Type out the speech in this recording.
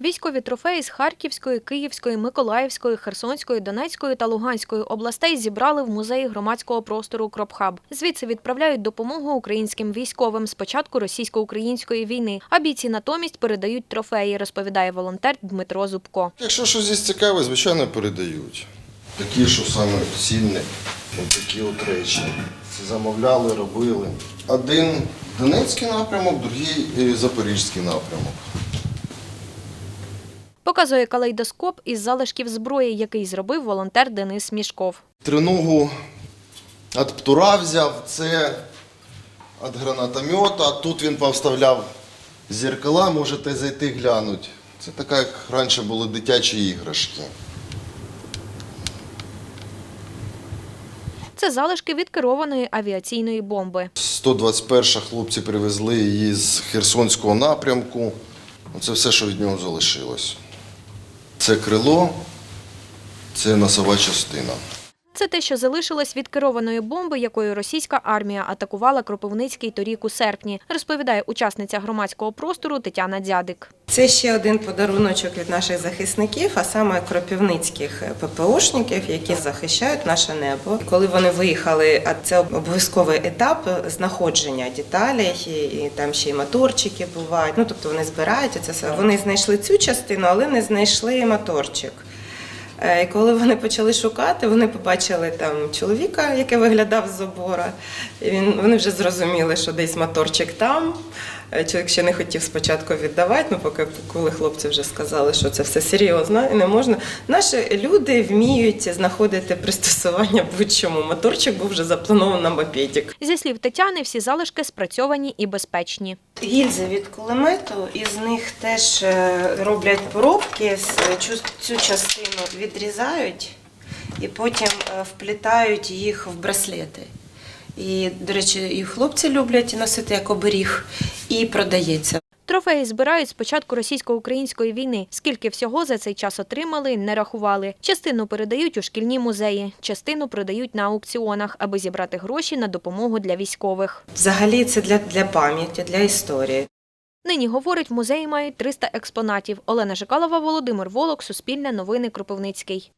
Військові трофеї з Харківської, Київської, Миколаївської, Херсонської, Донецької та Луганської областей зібрали в музеї громадського простору Кропхаб. Звідси відправляють допомогу українським військовим з початку російсько-української війни. А бійці натомість передають трофеї, розповідає волонтер Дмитро Зубко. Якщо щось є цікаве, звичайно, передають. Такі, що саме цінні, от такі от речі. Це замовляли, робили. Один Донецький напрямок, другий е, Запорізький напрямок. Показує калейдоскоп із залишків зброї, який зробив волонтер Денис Мішков. Триногу від птура взяв, це від гранатомета. Тут він повставляв зеркала, можете зайти глянути. Це така, як раніше були дитячі іграшки. Це залишки від керованої авіаційної бомби. 121 хлопці привезли її з Херсонського напрямку. Це все, що від нього залишилось. Це крило, це носова частина. Це те, що залишилось від керованої бомби, якою російська армія атакувала Кропивницький торік у серпні, розповідає учасниця громадського простору Тетяна Дзядик. Це ще один подаруночок від наших захисників, а саме кропівницьких ППОшників, які захищають наше небо. Коли вони виїхали, а це обов'язковий етап знаходження деталей, і, там ще й моторчики бувають. Ну тобто вони збираються це все. Вони знайшли цю частину, але не знайшли моторчик. Е, І коли вони почали шукати, вони побачили там чоловіка, який виглядав з забора. І він, вони вже зрозуміли, що десь моторчик там. Е, Чоловік ще не хотів спочатку віддавати, ну поки коли хлопці вже сказали, що це все серйозно і не можна. Наші люди вміють знаходити пристосування будь-чому. Моторчик був вже запланований на мопедик. Зі слів Тетяни, всі залишки спрацьовані і безпечні. Гільзи від кулемету, із них теж е, роблять поробки, з- цю, цю частину відрізають і потім е, вплітають їх в браслети. І, до речі, і хлопці люблять носити як оберіг, і продається. Трофеї збирають з початку російсько-української війни. Скільки всього за цей час отримали, не рахували. Частину передають у шкільні музеї, частину продають на аукціонах, аби зібрати гроші на допомогу для військових. Взагалі це для, для пам'яті, для історії. Нині, говорить, музеї мають 300 експонатів. Олена Жикалова, Володимир Волок, Суспільне новини Кропивницький.